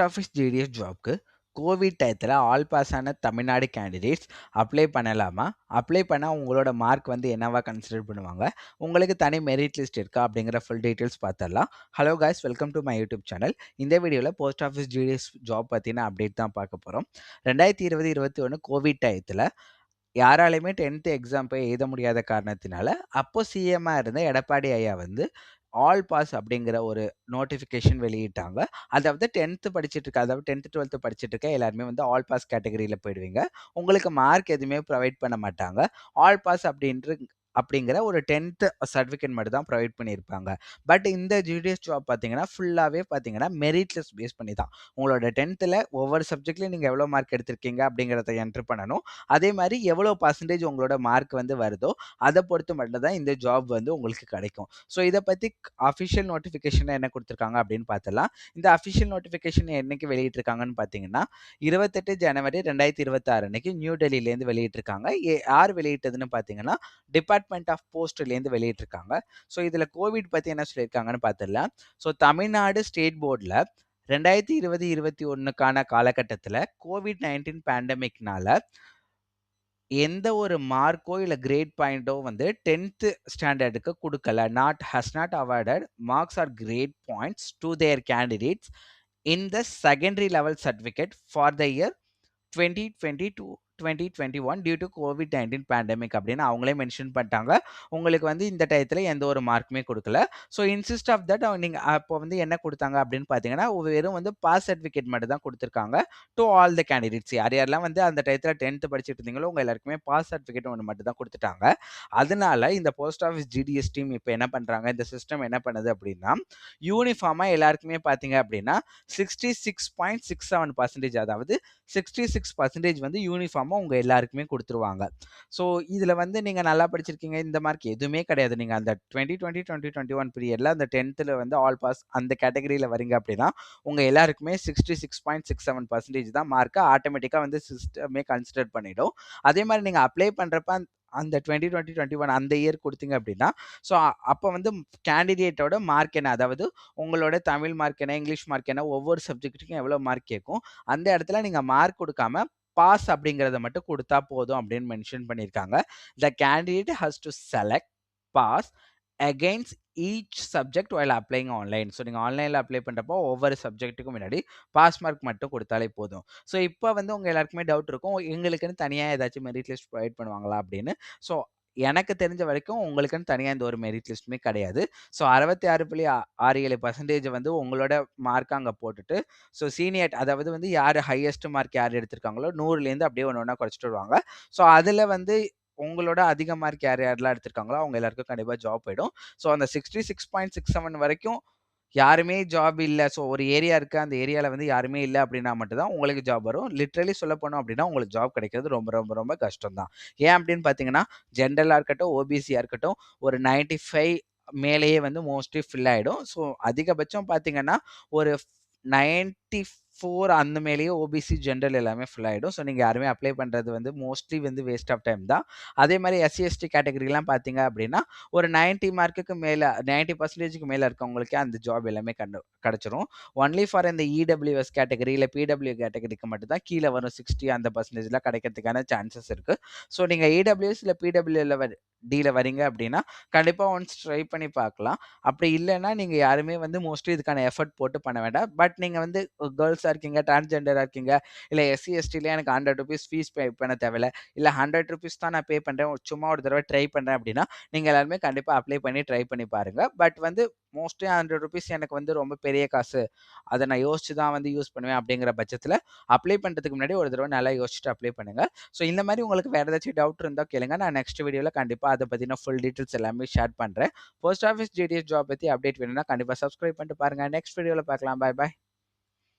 Post office GDS ஜாப்க்கு Covid டயத்தில் all pass ஆன தமிழ்நாடு கேண்டிடேட்ஸ் அப்ளை பண்ணலாமா? அப்ளை பண்ணால் உங்களோட மார்க் வந்து என்னவா கன்சிடர் பண்ணுவாங்க? உங்களுக்கு தனி மெரிட் லிஸ்ட் இருக்கா? அப்படிங்கிற ஃபுல் டீட்டெயில்ஸ் பார்த்துடலாம் hello guys welcome to my YouTube channel இந்த வீடியோவில் போஸ்ட் ஆஃபீஸ் ஜிடிஎஸ் ஜாப் பற்றின அப்டேட் தான் பார்க்க போகிறோம் ரெண்டாயிரத்தி இருபது இருபத்தி ஒன்று கோவிட் டயத்தில் யாராலையுமே டென்த்து எக்ஸாம் போய் எழுத முடியாத காரணத்தினால அப்போ சிஎம்மாக இருந்த எடப்பாடி ஐயா வந்து ஆல் பாஸ் அப்படிங்கிற ஒரு நோட்டிஃபிகேஷன் வெளியிட்டாங்க. அதாவது டென்த்து படிச்சுட்டு இருக்க அதாவது டென்த்து டுவெல்த்து படிச்சுட்டு இருக்க எல்லாருமே வந்து ஆல் பாஸ் கேட்டகரியில் போயிடுவீங்க. உங்களுக்கு மார்க் எதுவுமே ப்ரொவைட் பண்ண மாட்டாங்க. ஆல் பாஸ் அப்படின்ற அப்படிங்கிற ஒரு டென்த்து சர்டிஃபிகேட் மட்டும் தான் ப்ரொவைட் பண்ணியிருப்பாங்க. பட் இந்த ஜிடிஎஸ் ஜாப் பார்த்தீங்கன்னா ஃபுல்லாகவே பார்த்தீங்கன்னா மெரிட்லெஸ் பேஸ் பண்ணி தான். உங்களோட டென்த்தில் ஒவ்வொரு சப்ஜெக்ட்லையும் நீங்கள் எவ்வளோ மார்க் எடுத்திருக்கீங்க அப்படிங்கிறத என்ட்ரு பண்ணணும். அதே மாதிரி எவ்வளோ பர்சன்டேஜ் உங்களோட மார்க் வந்து வருதோ அதை பொறுத்து மட்டும் தான் இந்த ஜாப் வந்து உங்களுக்கு கிடைக்கும். ஸோ இதை பற்றி அஃபிஷியல் நோட்டிஃபிகேஷனை என்ன கொடுத்துருக்காங்க அப்படின்னு பார்த்தலாம் இந்த அஃபிஷியல் நோட்டிஃபிகேஷன் என்னைக்கு வெளியிட்டிருக்காங்கன்னு பார்த்தீங்கன்னா இருபத்தெட்டு ஜனவரி ரெண்டாயிரத்தி இருபத்தாறு அன்னைக்கு நியூ டெல்லியிலேருந்து வெளியிட்டிருக்காங்க. யார் வெளியிட்டதுன்னு பார்த்தீங்கன்னா டிபார்ட் டிபார்ட்மெண்ட் ஆஃப் போஸ்ட்லேருந்து வெளியிட்டிருக்காங்க. ஸோ இதில் கோவிட் பற்றி என்ன சொல்லியிருக்காங்கன்னு பார்த்துடலாம் ஸோ தமிழ்நாடு ஸ்டேட் போர்டில் ரெண்டாயிரத்தி இருபது இருபத்தி ஒன்றுக்கான காலகட்டத்தில் கோவிட் நைன்டீன் பேண்டமிக்னால எந்த ஒரு மார்க்கோ இல்லை கிரேட் பாயிண்டோ வந்து டென்த்து ஸ்டாண்டர்டுக்கு கொடுக்கல. Not has not awarded marks are great points to their candidates in the secondary level certificate for the year twenty twenty two twenty twenty one due to Covid nineteen pandemic அப்படின்னு அவங்களே mention பண்ணிட்டாங்க. உங்களுக்கு வந்து இந்த டயத்தில் எந்த ஒரு மார்க்குமே கொடுக்கல. ஸோ இன்சிஸ்ட் ஆஃப் தட் நீங்கள் அப்போ வந்து என்ன கொடுத்தாங்க அப்படின்னு பார்த்தீங்கன்னா வெறும் வந்து பாஸ் சர்டிஃபிகேட் மட்டும் தான் கொடுத்துருக்காங்க. டு ஆல் த கேண்டிடேட்ஸ் யார் யாரெல்லாம் வந்து அந்த டயத்தில் டென்த்து படிச்சுட்டு இருந்தீங்களோ உங்கள் எல்லாருக்குமே பாஸ் சர்டிஃபிகேட் ஒன்று மட்டும் தான் கொடுத்துட்டாங்க. அதனால இந்த போஸ்ட் ஆஃபீஸ் ஜிடிஎஸ் டீம் இப்போ என்ன பண்ணுறாங்க இந்த சிஸ்டம் என்ன பண்ணுது அப்படின்னா யூனிஃபார்மாக எல்லாருக்குமே பார்த்தீங்க அப்படின்னா sixty six point six seven percentage அதாவது சிக்ஸ்டி சிக்ஸ் பர்சன்டேஜ் வந்து யூனிஃபார்ம் யூனிஃபார்மாக உங்கள் எல்லாருக்குமே கொடுத்துருவாங்க. ஸோ இதில் வந்து நீங்கள் நல்லா படிச்சிருக்கீங்க இந்த மார்க் எதுவுமே கிடையாது. நீங்கள் அந்த twenty twenty twenty twenty one பீரியடில் அந்த டென்த்தில் வந்து ஆல் பாஸ் அந்த கேட்டகரியில் வரீங்க அப்படின்னா உங்கள் எல்லாருக்குமே sixty six point six seven percentage தான் மார்க்கை ஆட்டோமேட்டிக்காக வந்து சிஸ்டமே கன்சிடர் பண்ணிடும். அதே மாதிரி நீங்கள் அப்ளை பண்ணுறப்ப அந்த டுவெண்ட்டி டுவெண்ட்டி டுவெண்ட்டி ஒன் அந்த இயர் கொடுத்தீங்க அப்படின்னா ஸோ அப்போ வந்து கேண்டிடேட்டோட மார்க் என்ன? அதாவது உங்களோட தமிழ் மார்க் என்ன இங்கிலீஷ் மார்க் என்ன ஒவ்வொரு சப்ஜெக்ட்டுக்கும் எவ்வளோ மார்க் கேட்கும் அந்த இடத்துல நீங்கள் மார்க் கொடுக்காம பாஸ் அப்படிங்கிறத மட்டும் கொடுத்தா போதும் அப்படின்னு மென்ஷன் பண்ணியிருக்காங்க. The candidate has to select pass against each subject while applying online so நீங்கள் ஆன்லைனில் அப்ளை பண்ணுறப்போ ஒவ்வொரு சப்ஜெக்ட்டுக்கும் முன்னாடி பாஸ் மார்க் மட்டும் கொடுத்தாலே போதும். ஸோ இப்போ வந்து உங்கள் எல்லாருக்குமே டவுட் இருக்கும். எங்களுக்குன்னு தனியாக ஏதாச்சும் மெரிட் லிஸ்ட் ப்ரொவைட் பண்ணுவாங்களா அப்படின்னு. ஸோ எனக்கு தெரிஞ்ச வரைக்கும் உங்களுக்குன்னு தனியாக இந்த ஒரு மெரிட் லிஸ்ட்டுமே கிடையாது. ஸோ அறுபத்தி ஆறு புள்ளி ஆறு ஏழு பர்சன்டேஜ் வந்து உங்களோட மார்க் அங்கே போட்டுட்டு ஸோ சீனியர் அதாவது வந்து யார் ஹையஸ்ட் மார்க் யார் எடுத்திருக்காங்களோ நூறுலேருந்து அப்படியே ஒன்று ஒன்றா குறைச்சிட்டு வருவாங்க. ஸோ அதில் வந்து உங்களோட அதிக மார்க் யார் யாரெல்லாம் எடுத்திருக்காங்களோ அவங்க எல்லாருக்கும் கண்டிப்பாக ஜாப் போயிடும். ஸோ அந்த sixty six point six seven வரைக்கும் யாருமே ஜாப் இல்லை. ஸோ ஒரு ஏரியா இருக்குது அந்த ஏரியாவில் வந்து யாருமே இல்லை அப்படின்னா மட்டும்தான் உங்களுக்கு ஜாப் வரும். லிட்ரலி சொல்ல போனோம் அப்படின்னா உங்களுக்கு ஜாப் கிடைக்கிறது ரொம்ப ரொம்ப ரொம்ப கஷ்டம் தான் ஏன் அப்படின்னு பார்த்தீங்கன்னா ஜென்ரலாக இருக்கட்டும் ஓபிசியாக இருக்கட்டும் ஒரு நைன்டி ஃபைவ் மேலேயே வந்து மோஸ்ட்லி ஃபில் ஆகிடும் ஸோ அதிகபட்சம் பார்த்தீங்கன்னா ஒரு நைன்டி ஃபோர் அந்த மேலேயே ஓபிசி ஜென்ரல் எல்லாமே ஃபுல் ஆகிடும் ஸோ நீங்கள் யாருமே அப்ளை பண்ணுறது வந்து மோஸ்ட்லி வந்து வேஸ்ட் ஆஃப் டைம் தான். அதே மாதிரி எஸ்சி எஸ்டி கேட்டகரிலாம் பார்த்தீங்க அப்படின்னா ஒரு நைன்ட்டி மார்க்குக்கு மேலே நைன்ட்டி பர்சன்டேஜுக்கு மேலே இருக்கவங்களுக்கே அந்த ஜாப் எல்லாமே கண்டு கிடச்சிரும். ஒன்லி ஃபார் இந்த இடபிள்யூஎஸ் கேட்டகரி இல்லை பிடபிள்யூ கேட்டகரிக்கு மட்டும் தான் கீழே வரும் சிக்ஸ்டி அந்த பர்சன்டேஜில் கிடைக்கிறதுக்கான சான்சஸ் இருக்குது ஸோ நீங்கள் இடபிள்யூஎஸ் இல்லை பிடபிள்யூவில் டீல வரீங்க அப்படின்னா கண்டிப்பாக ஒன்ஸ் ட்ரை பண்ணி பார்க்கலாம். அப்படி இல்லைன்னா நீங்கள் யாருமே வந்து மோஸ்ட்லி இதுக்கான எஃபர்ட் போட்டு பண்ண வேண்டாம். பட் நீங்கள் வந்து கேர்ள்ஸாக இருக்கீங்க டிரான்ஸ்ஜெண்டராக இருக்கீங்க இல்லை எஸ்சி எஸ்டியில் எனக்கு ஹண்ட்ரட் ருபீஸ் ஃபீஸ் பே பண்ண தேவையில்ல இல்லை ஹண்ட்ரட் ருபீஸ் தான் நான் பே பண்ணுறேன் சும்மா ஒரு தடவை ட்ரை பண்ணுறேன் அப்படின்னா நீங்கள் எல்லாருமே கண்டிப்பாக அப்ளை பண்ணி ட்ரை பண்ணி பாருங்கள் பட் வந்து மோஸ்ட்லி ஹண்ட்ரட் ருபீஸ் எனக்கு வந்து ரொம்ப பெரிய காசு. அதை நான் யோசிச்சு தான் வந்து யூஸ் பண்ணுவேன் அப்படிங்கிற பட்சத்தில் அப்ளை பண்ணுறதுக்கு முன்னாடி ஒரு தடவை நல்லா யோசிச்சுட்டு அப்ளை பண்ணுங்கள் ஸோ இந்த மாதிரி உங்களுக்கு வேறு ஏதாச்சும் டவுட் இருந்தால் கேளுங்க. நான் நெக்ஸ்ட் வீடியோவில் கண்டிப்பாக அதை பற்றின ஃபுல் டீட்டெயில்ஸ் எல்லாமே ஷேர் பண்ணுறேன் போஸ்ட் ஆஃபீஸ் ஜிடிஎஸ் ஜாப் பற்றி அப்டேட் வேணும்னா கண்டிப்பாக சப்ஸ்கிரைப் பண்ணிட்டு பாருங்கள் நெக்ஸ்ட் வீடியோவில் பார்க்கலாம். பாய் பாய்